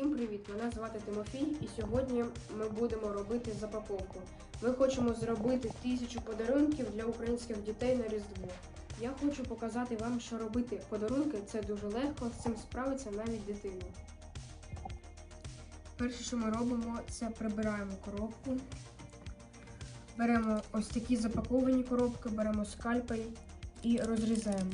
Всім привіт! Мене звати Тимофій, і сьогодні ми будемо робити запаковку. Ми хочемо зробити тисячу подарунків для українських дітей на Різдво. Я хочу показати вам, що робити подарунки це дуже легко, з цим справиться навіть дитина. Перше, що ми робимо, це прибираємо коробку. Беремо ось такі запаковані коробки, беремо скальпель і розрізаємо.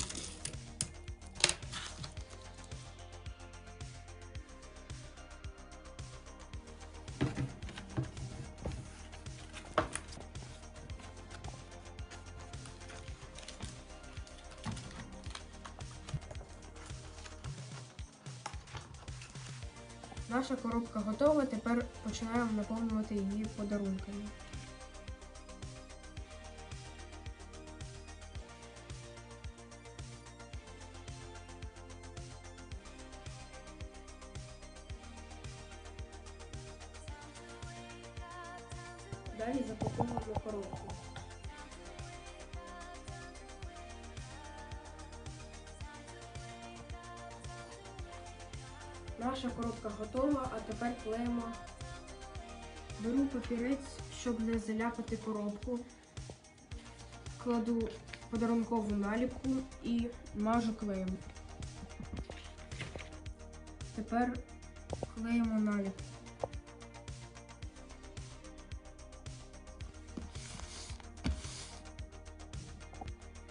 Наша коробка готова, тепер починаємо наповнювати її подарунками. Далі запаковуємо коробку. Наша коробка готова, а тепер клеїмо. Беру папірець, щоб не заляпати коробку. Кладу подарункову наліпку і мажу клеєм. Тепер клеїмо наліпку.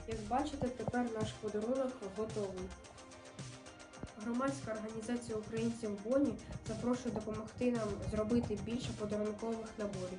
Як бачите, тепер наш подарунок готовий. Громадська організація українців в Боні запрошує допомогти нам зробити більше подарункових наборів.